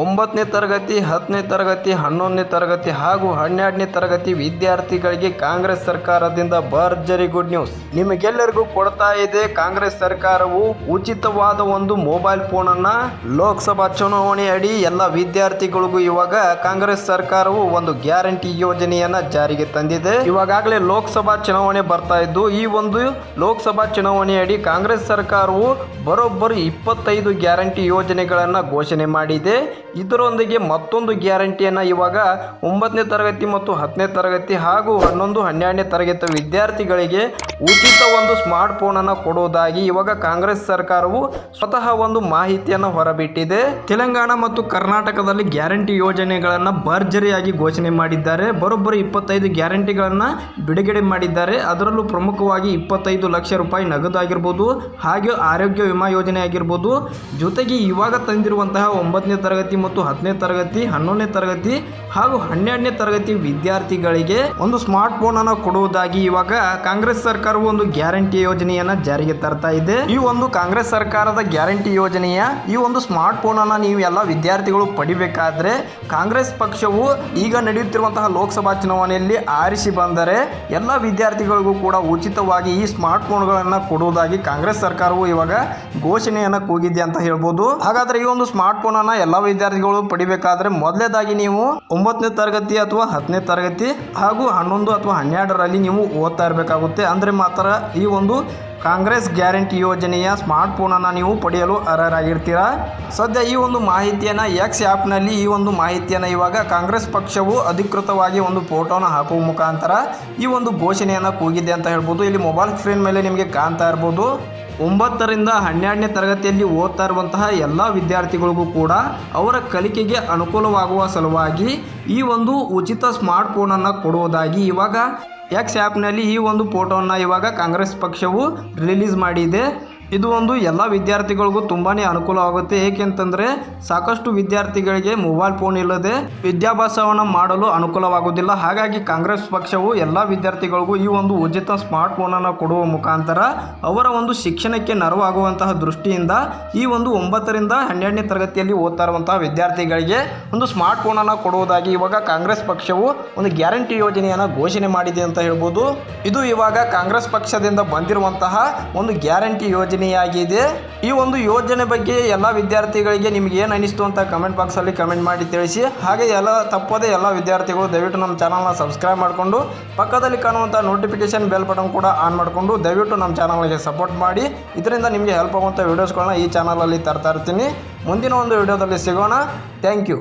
ಒಂಬತ್ತನೇ ತರಗತಿ, ಹತ್ತನೇ ತರಗತಿ, ಹನ್ನೊಂದನೇ ತರಗತಿ ಹಾಗೂ ಹನ್ನೆರಡನೇ ತರಗತಿ ವಿದ್ಯಾರ್ಥಿಗಳಿಗೆ ಕಾಂಗ್ರೆಸ್ ಸರ್ಕಾರದಿಂದ ಭರ್ಜರಿ ಗುಡ್ ನ್ಯೂಸ್. ನಿಮಗೆಲ್ಲರಿಗೂ ಕೊಡ್ತಾ ಇದೆ ಕಾಂಗ್ರೆಸ್ ಸರ್ಕಾರವು ಉಚಿತವಾದ ಒಂದು ಮೊಬೈಲ್ ಫೋನ್ ಅನ್ನ ಲೋಕಸಭಾ ಚುನಾವಣೆ ಅಡಿ ಎಲ್ಲ ವಿದ್ಯಾರ್ಥಿಗಳಿಗೂ ಇವಾಗ ಕಾಂಗ್ರೆಸ್ ಸರ್ಕಾರವು ಒಂದು ಗ್ಯಾರಂಟಿ ಯೋಜನೆಯನ್ನ ಜಾರಿಗೆ ತಂದಿದೆ. ಇವಾಗಲೇ ಲೋಕಸಭಾ ಚುನಾವಣೆ ಬರ್ತಾ ಇದ್ದು, ಈ ಒಂದು ಲೋಕಸಭಾ ಚುನಾವಣೆ ಅಡಿ ಕಾಂಗ್ರೆಸ್ ಸರ್ಕಾರವು ಬರೋಬ್ಬರಿ ಇಪ್ಪತ್ತೈದು ಗ್ಯಾರಂಟಿ ಯೋಜನೆಗಳನ್ನ ಘೋಷಣೆ ಮಾಡಿದೆ. ಇದರೊಂದಿಗೆ ಮತ್ತೊಂದು ಗ್ಯಾರಂಟಿಯನ್ನು ಇವಾಗ ಒಂಬತ್ತನೇ ತರಗತಿ ಮತ್ತು ಹತ್ತನೇ ತರಗತಿ ಹಾಗೂ ಹನ್ನೊಂದು, ಹನ್ನೆರಡನೇ ತರಗತಿ ವಿದ್ಯಾರ್ಥಿಗಳಿಗೆ ಉಚಿತ ಒಂದು ಸ್ಮಾರ್ಟ್ ಫೋನನ್ನು ಕೊಡುವುದಾಗಿ ಇವಾಗ ಕಾಂಗ್ರೆಸ್ ಸರ್ಕಾರವು ಸ್ವತಃ ಒಂದು ಮಾಹಿತಿಯನ್ನು ಹೊರಬಿಟ್ಟಿದೆ. ತೆಲಂಗಾಣ ಮತ್ತು ಕರ್ನಾಟಕದಲ್ಲಿ ಗ್ಯಾರಂಟಿ ಯೋಜನೆಗಳನ್ನು ಭರ್ಜರಿಯಾಗಿ ಘೋಷಣೆ ಮಾಡಿದ್ದಾರೆ. ಬರೋಬ್ಬರಿ ಇಪ್ಪತ್ತೈದು ಗ್ಯಾರಂಟಿಗಳನ್ನು ಬಿಡುಗಡೆ ಮಾಡಿದ್ದಾರೆ. ಅದರಲ್ಲೂ ಪ್ರಮುಖವಾಗಿ ಇಪ್ಪತ್ತೈದು ಲಕ್ಷ ರೂಪಾಯಿ ನಗದಾಗಿರ್ಬೋದು, ಹಾಗೆ ಆರೋಗ್ಯ ವಿಮಾ ಯೋಜನೆ ಆಗಿರ್ಬೋದು ಜೊತೆಗೆ ಇವಾಗ ತಂದಿರುವಂತಹ ಒಂಬತ್ತನೇ ತರಗತಿ ಮತ್ತು ಹತ್ತನೇ ತರಗತಿ, ಹನ್ನೊಂದನೇ ತರಗತಿ ಹಾಗೂ ಹನ್ನೆರಡನೇ ತರಗತಿ ವಿದ್ಯಾರ್ಥಿಗಳಿಗೆ ಒಂದು ಸ್ಮಾರ್ಟ್ ಫೋನ್ ಅನ್ನು ಕೊಡುವುದಾಗಿ ಇವಾಗ ಕಾಂಗ್ರೆಸ್ ಸರ್ಕಾರವು ಒಂದು ಗ್ಯಾರಂಟಿ ಯೋಜನೆಯನ್ನ ಜಾರಿಗೆ ತರ್ತಾ ಇದೆ. ಈ ಒಂದು ಕಾಂಗ್ರೆಸ್ ಸರ್ಕಾರದ ಗ್ಯಾರಂಟಿ ಯೋಜನೆಯ ಈ ಒಂದು ಸ್ಮಾರ್ಟ್ ಫೋನ್ ಅನ್ನ ನೀವು ಎಲ್ಲ ವಿದ್ಯಾರ್ಥಿಗಳು ಪಡಿಬೇಕಾದ್ರೆ ಕಾಂಗ್ರೆಸ್ ಪಕ್ಷವು ಈಗ ನಡೆಯುತ್ತಿರುವಂತಹ ಲೋಕಸಭಾ ಚುನಾವಣೆಯಲ್ಲಿ ಆರಿಸಿ ಬಂದರೆ ಎಲ್ಲ ವಿದ್ಯಾರ್ಥಿಗಳಿಗೂ ಕೂಡ ಉಚಿತವಾಗಿ ಈ ಸ್ಮಾರ್ಟ್ ಫೋನ್ಗಳನ್ನು ಕೊಡುವುದಾಗಿ ಕಾಂಗ್ರೆಸ್ ಸರ್ಕಾರವು ಇವಾಗ ಘೋಷಣೆಯನ್ನು ಕೂಗಿದೆ ಅಂತ ಹೇಳ್ಬೋದು. ಹಾಗಾದ್ರೆ ಈ ಒಂದು ಸ್ಮಾರ್ಟ್ ಫೋನ್ ಅನ್ನ ಎಲ್ಲ ವಿದ್ಯಾರ್ಥಿಗಳು ಪಡಿಬೇಕಾದ್ರೆ ಮೊದಲೇದಾಗಿ ನೀವು ಒಂಬತ್ತನೇ ತರಗತಿ ಅಥವಾ ಹತ್ತನೇ ತರಗತಿ ಹಾಗೂ ಹನ್ನೊಂದು ಅಥವಾ ಹನ್ನೆರಡರಲ್ಲಿ ನೀವು ಓದ್ತಾ ಇರಬೇಕಾಗುತ್ತೆ. ಅಂದರೆ ಮಾತ್ರ ಈ ಒಂದು ಕಾಂಗ್ರೆಸ್ ಗ್ಯಾರಂಟಿ ಯೋಜನೆಯ ಸ್ಮಾರ್ಟ್ ಫೋನನ್ನು ನೀವು ಪಡೆಯಲು ಅರ್ಹರಾಗಿರ್ತೀರಾ? ಸದ್ಯ ಈ ಒಂದು ಮಾಹಿತಿಯನ್ನು ಎಕ್ಸ್ ಆ್ಯಪ್ನಲ್ಲಿ ಈ ಒಂದು ಮಾಹಿತಿಯನ್ನು ಇವಾಗ ಕಾಂಗ್ರೆಸ್ ಪಕ್ಷವು ಅಧಿಕೃತವಾಗಿ ಒಂದು ಫೋಟೋನ ಹಾಕುವ ಮುಖಾಂತರ ಈ ಒಂದು ಘೋಷಣೆಯನ್ನು ಕೂಗಿದೆ ಅಂತ ಹೇಳ್ಬೋದು. ಇಲ್ಲಿ ಮೊಬೈಲ್ ಸ್ಕ್ರೀನ್ ಮೇಲೆ ನಿಮಗೆ ಕಾಣ್ತಾ ಇರ್ಬೋದು. ಒಂಬತ್ತರಿಂದ ಹನ್ನೆರಡನೇ ತರಗತಿಯಲ್ಲಿ ಓದ್ತಾ ಇರುವಂತಹ ಎಲ್ಲ ವಿದ್ಯಾರ್ಥಿಗಳಿಗೂ ಕೂಡ ಅವರ ಕಲಿಕೆಗೆ ಅನುಕೂಲವಾಗುವ ಸಲುವಾಗಿ ಈ ಒಂದು ಉಚಿತ ಸ್ಮಾರ್ಟ್ ಫೋನನ್ನು ಕೊಡುವುದಾಗಿ ಇವಾಗ ಎಕ್ಸ್ ಆ್ಯಪ್ನಲ್ಲಿ ಈ ಒಂದು ಫೋಟೋವನ್ನು ಇವಾಗ ಕಾಂಗ್ರೆಸ್ ಪಕ್ಷವು ರಿಲೀಸ್ ಮಾಡಿದೆ. ಇದು ಒಂದು ಎಲ್ಲ ವಿದ್ಯಾರ್ಥಿಗಳಿಗೂ ತುಂಬಾ ಅನುಕೂಲವಾಗುತ್ತೆ ಏಕೆಂತಂದರೆ ಸಾಕಷ್ಟು ವಿದ್ಯಾರ್ಥಿಗಳಿಗೆ ಮೊಬೈಲ್ ಫೋನ್ ಇಲ್ಲದೆ ವಿದ್ಯಾಭ್ಯಾಸವನ್ನು ಮಾಡಲು ಅನುಕೂಲವಾಗುವುದಿಲ್ಲ. ಹಾಗಾಗಿ ಕಾಂಗ್ರೆಸ್ ಪಕ್ಷವು ಎಲ್ಲ ವಿದ್ಯಾರ್ಥಿಗಳಿಗೂ ಈ ಒಂದು ಉಚಿತ ಸ್ಮಾರ್ಟ್ ಫೋನನ್ನು ಕೊಡುವ ಮುಖಾಂತರ ಅವರ ಒಂದು ಶಿಕ್ಷಣಕ್ಕೆ ನೆರವಾಗುವಂತಹ ದೃಷ್ಟಿಯಿಂದ ಈ ಒಂದು ಒಂಬತ್ತರಿಂದ ಹನ್ನೆರಡನೇ ತರಗತಿಯಲ್ಲಿ ಓದ್ತಾ ವಿದ್ಯಾರ್ಥಿಗಳಿಗೆ ಒಂದು ಸ್ಮಾರ್ಟ್ ಫೋನನ್ನು ಕೊಡುವುದಾಗಿ ಇವಾಗ ಕಾಂಗ್ರೆಸ್ ಪಕ್ಷವು ಒಂದು ಗ್ಯಾರಂಟಿ ಯೋಜನೆಯನ್ನು ಘೋಷಣೆ ಮಾಡಿದೆ ಅಂತ ಹೇಳ್ಬೋದು. ಇದು ಇವಾಗ ಕಾಂಗ್ರೆಸ್ ಪಕ್ಷದಿಂದ ಬಂದಿರುವಂತಹ ಒಂದು ಗ್ಯಾರಂಟಿ ಯೋಜನೆಯಾಗಿದೆ ಈ ಒಂದು ಯೋಜನೆ ಬಗ್ಗೆ ಎಲ್ಲ ವಿದ್ಯಾರ್ಥಿಗಳಿಗೆ ನಿಮ್ಗೆ ಏನು ಅನಿಸ್ತು ಅಂತ ಕಮೆಂಟ್ ಬಾಕ್ಸಲ್ಲಿ ಕಮೆಂಟ್ ಮಾಡಿ ತಿಳಿಸಿ. ಹಾಗೆ ಎಲ್ಲ ತಪ್ಪದೆ ಎಲ್ಲ ವಿದ್ಯಾರ್ಥಿಗಳು ದಯವಿಟ್ಟು ನಮ್ಮ ಚಾನಲ್ನ ಸಬ್ಸ್ಕ್ರೈಬ್ ಮಾಡಿಕೊಂಡು, ಪಕ್ಕದಲ್ಲಿ ಕಾಣುವಂಥ ನೋಟಿಫಿಕೇಶನ್ ಬೆಲ್ ಬಟನ್ ಕೂಡ ಆನ್ ಮಾಡಿಕೊಂಡು ದಯವಿಟ್ಟು ನಮ್ಮ ಚಾನಲ್ಗೆ ಸಪೋರ್ಟ್ ಮಾಡಿ. ಇದರಿಂದ ನಿಮಗೆ ಹೆಲ್ಪ್ ಆಗುವಂಥ ವೀಡಿಯೋಸ್ಗಳನ್ನ ಈ ಚಾನಲಲ್ಲಿ ತರ್ತಾ ಇರ್ತೀನಿ. ಮುಂದಿನ ಒಂದು ವಿಡಿಯೋದಲ್ಲಿ ಸಿಗೋಣ. Thank you